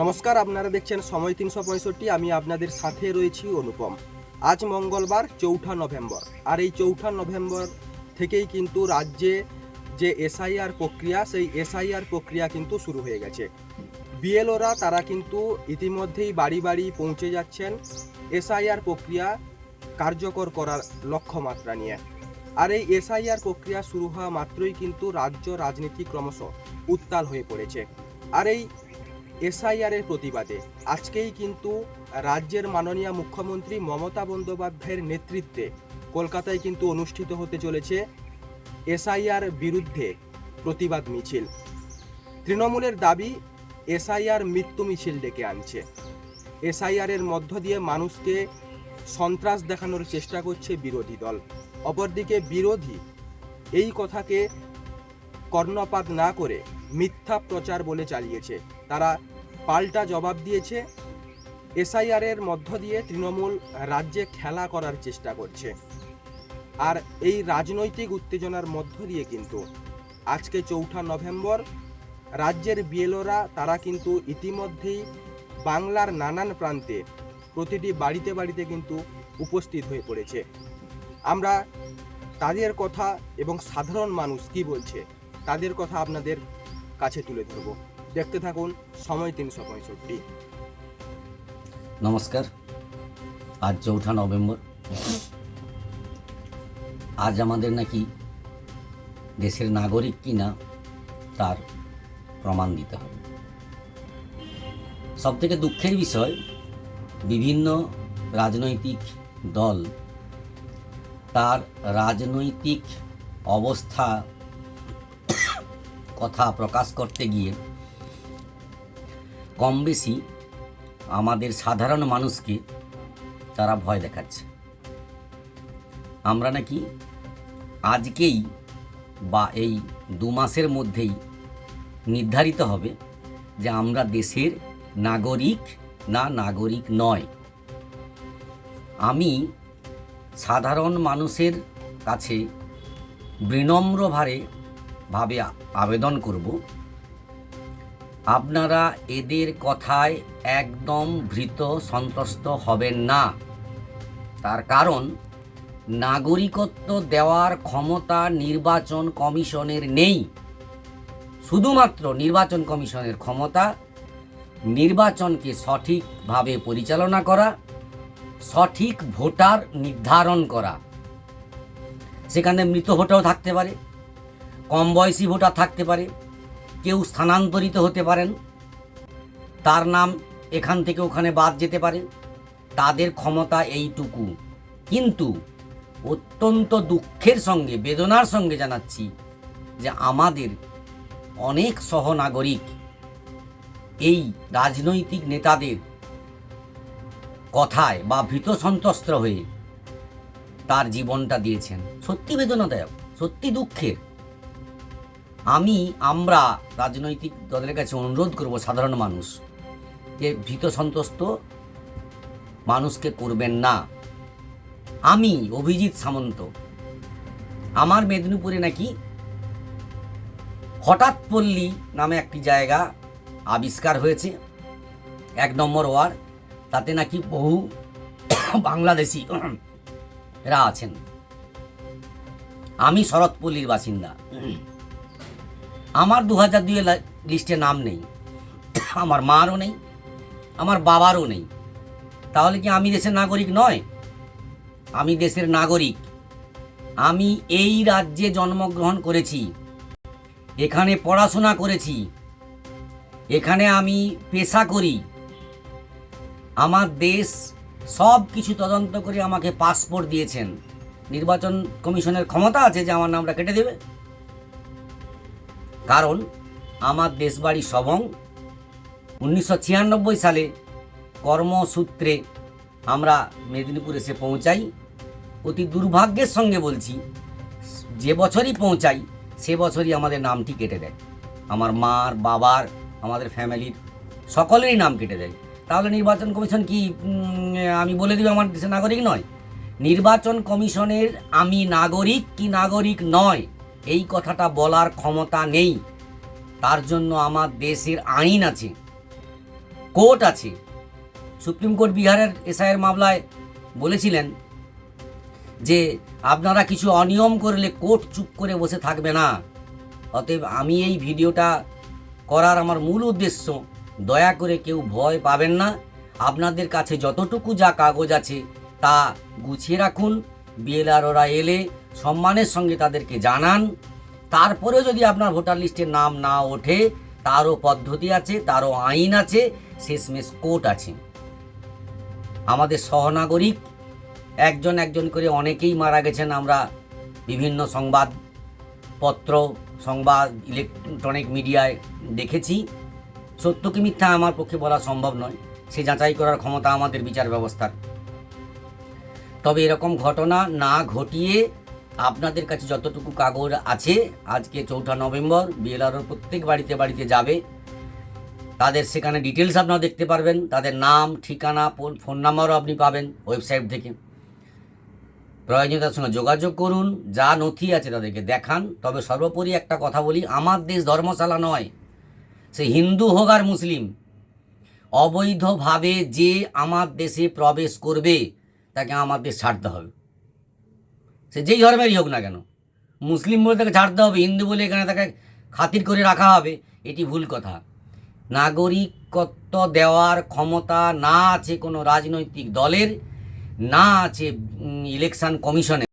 নমস্কার, আপনারা দেখছেন সময় তিনশো পঁয়ষট্টি, আমি আপনাদের সাথে রয়েছি অনুপম। আজ মঙ্গলবার, চৌঠা নভেম্বর। আর এই চৌঠা নভেম্বর থেকেই কিন্তু রাজ্যে যে এসআইআর প্রক্রিয়া, সেই এসআইআর প্রক্রিয়া কিন্তু শুরু হয়ে গেছে। বিএলওরা, তারা কিন্তু ইতিমধ্যেই বাড়ি বাড়ি পৌঁছে যাচ্ছেন এসআইআর প্রক্রিয়া কার্যকর করার লক্ষ্যমাত্রা নিয়ে। আর এই এসআইআর প্রক্রিয়া শুরু হওয়া মাত্রই কিন্তু রাজ্য রাজনীতি ক্রমশ উত্তাল হয়ে পড়েছে। আর এই এসআইআর এর প্রতিবাদে। আজকেই কিন্তু রাজ্যের মাননীয় মুখ্যমন্ত্রী মমতা বন্দ্যোপাধ্যায়ের নেতৃত্বে কলকাতায় কিন্তু অনুষ্ঠিত হতে চলেছে এসআইআর বিরুদ্ধে প্রতিবাদ মিছিল। তৃণমূলের দাবি, এসআইআর মৃত্যু মিছিল ডেকে আনছে। এসআইআর এর মধ্য দিয়ে মানুষকে সন্ত্রাস দেখানোর চেষ্টা করছে বিরোধী দল। অপরদিকে বিরোধী এই কথাকে কর্ণপাত না করে মিথ্যা প্রচার বলে চালিয়েছে। তারা পাল্টা জবাব দিয়েছে। এসআইআর এর মধ্য দিয়ে তৃণমূল রাজ্যে খেলা করার চেষ্টা করছে। আর এই রাজনৈতিক উত্তেজনার মধ্য দিয়ে কিন্তু আজকে চৌঠা নভেম্বর রাজ্যের বিএলওরা, তারা কিন্তু ইতিমধ্যেই বাংলার নানান প্রান্তে প্রতিটি বাড়িতে বাড়িতে কিন্তু উপস্থিত হয়ে পড়েছে। আমরা তাদের কথা এবং সাধারণ মানুষ কি বলছে, তাদের কথা আপনাদের কাছে তুলে ধরব। দেখতে থাকুন, সময় তিনশো পঁয়ষট্টি। নমস্কার, আজ চৌঠা নভেম্বর। আজ আমাদের নাকি দেশের নাগরিক কিনা তার প্রমাণ দিতে হবে। সবথেকে দুঃখের বিষয়, বিভিন্ন রাজনৈতিক দল তার রাজনৈতিক অবস্থা, কথা প্রকাশ করতে গিয়ে কম বেশি আমাদের সাধারণ মানুষকে তারা ভয় দেখাচ্ছে। আমরা নাকি আজকেই বা এই দু মাসের মধ্যেই নির্ধারিত হবে যে আমরা দেশের নাগরিক না নাগরিক নয়। আমি সাধারণ মানুষের কাছে বিনম্রভাবে ভাবে আবেদন করব আপনারা এদের কথায় একদম ভীত সন্ত্রস্ত হবেন না। তার কারণ, নাগরিকত্ব দেওয়ার ক্ষমতা নির্বাচন কমিশনের নেই। শুধুমাত্র নির্বাচন কমিশনের ক্ষমতা, নির্বাচনকে সঠিকভাবে পরিচালনা করা, সঠিক ভোটার নির্ধারণ করা। সেখানে মৃত ভোটারও থাকতে পারে, কম বয়সী ভোটার থাকতে পারে কেউ স্থানান্তরিত হতে পারেন। তার নাম এখান থেকে ওখানে বাদ যেতে পারে। তাদের ক্ষমতা এইটুকু। কিন্তু অত্যন্ত দুঃখের সঙ্গে, বেদনার সঙ্গে জানাচ্ছি যে আমাদের অনেক সহনাগরিক এই রাজনৈতিক নেতাদের কথায় বা ভীত সন্ত্রস্ত হয়ে তার জীবনটা দিয়েছেন। সত্যি বেদনাদায়ক, সত্যি দুঃখের। আমি, আমরা রাজনৈতিক দলের কাছে অনুরোধ করব সাধারণ মানুষ যে ভীত সন্ত্রস্ত মানুষকে করবেন না। আমি অভিজিৎ সামন্ত। আমার মেদিনীপুরে নাকি হঠাৎ পল্লী নামে একটি জায়গা আবিষ্কার হয়েছে, এক নম্বর ওয়ার্ড। তাতে নাকি বহু বাংলাদেশি এরা আছেন। আমি শরৎপল্লীর বাসিন্দা। আমার দু হাজার দুই লিস্টে নাম নেই। আমার মারও নেই, আমার বাবারও নেই। তাহলে কি আমি দেশের নাগরিক নয়? আমি দেশের নাগরিক। আমি এই রাজ্যে জন্মগ্রহণ করেছি। এখানে পড়াশোনা করেছি। এখানে আমি পেশা করি। আমার দেশ সব কিছু তদন্ত করে আমাকে পাসপোর্ট দিয়েছেন। নির্বাচন কমিশনের ক্ষমতা আছে যে আমার নামটা কেটে দেবে? কারণ আমার দেশবাড়ি সবং উনিশশো ছিয়ানব্বই সালে কর্মসূত্রে আমরা মেদিনীপুর এসে পৌঁছাই। অতি দুর্ভাগ্যের সঙ্গে বলছি, যে বছরই পৌঁছাই, সে বছরই আমাদের নামটি কেটে দেয়। আমার মার, বাবার, আমাদের ফ্যামিলির সকলেরই নাম কেটে দেয়। তাহলে নির্বাচন কমিশন কি আমি বলে দিব আমার দেশের নাগরিক নয়? নির্বাচন কমিশনের আমি নাগরিক কি নাগরিক নয়? এই কথাটা বলার ক্ষমতা নেই। তার জন্য আমার দেশের আইন আছে, কোর্ট আছে। সুপ্রিম কোর্ট বিহারের এসআইয়ের মামলায় বলেছিলেন যে, আপনারা কিছু অনিয়ম করলে কোর্ট চুপ করে বসে থাকবে না। অতএব আমি এই ভিডিওটা করার আমার মূল উদ্দেশ্য, দয়া করে কেউ ভয় পাবেন না। আপনাদের কাছে যতটুকু যা কাগজ আছে তা গুছিয়ে রাখুন। বিএলআরওরা এলে সম্মানের সঙ্গে তাদেরকে জানান। তারপরেও যদি আপনার ভোটার লিস্টের নাম না ওঠে, তারও পদ্ধতি আছে, তারও আইন আছে, শেষমেশ কোর্ট আছে। আমাদের সহনাগরিক, একজন একজন করে অনেকেই মারা গেছেন। আমরা বিভিন্ন সংবাদপত্র, সংবাদ, ইলেকট্রনিক মিডিয়ায় দেখেছি। সত্য কি মিথ্যা আমার পক্ষে বলা সম্ভব নয়। সে যাচাই করার ক্ষমতা আমাদের বিচার ব্যবস্থার। তবে এরকম ঘটনা না ঘটিয়ে আপনাদের কাছে যতটুকু কাগজ আছে, আজকে চৌঠা নভেম্বর, বিএলআরও প্রত্যেক বাড়িতে বাড়িতে যাবে। তাদের সেখানে ডিটেলস আপনারা দেখতে পারবেন। তাদের নাম, ঠিকানা ফোন- নাম্বারও আপনি পাবেন ওয়েবসাইট থেকে। প্রয়োজনীয়তার সঙ্গে যোগাযোগ করুন। যা নথি আছে তাদেরকে দেখান। তবে সর্বোপরি একটা কথা বলি, আমার দেশ ধর্মশালা নয়। সে হিন্দু হোক আর মুসলিম, অবৈধভাবে যে আমার দেশে প্রবেশ করবে, তাকে আমার দেশ ছাড়তে হবে। সে যেই ধর্মেরই হোক না কেন। মুসলিম বলে তাকে ছাড়তে হবে, হিন্দু বলে এখানে তাকে খাতির করে রাখা হবে, এটি ভুল কথা। নাগরিকত্ব দেওয়ার ক্ষমতা না আছে কোনো রাজনৈতিক দলের, না আছে ইলেকশন কমিশনের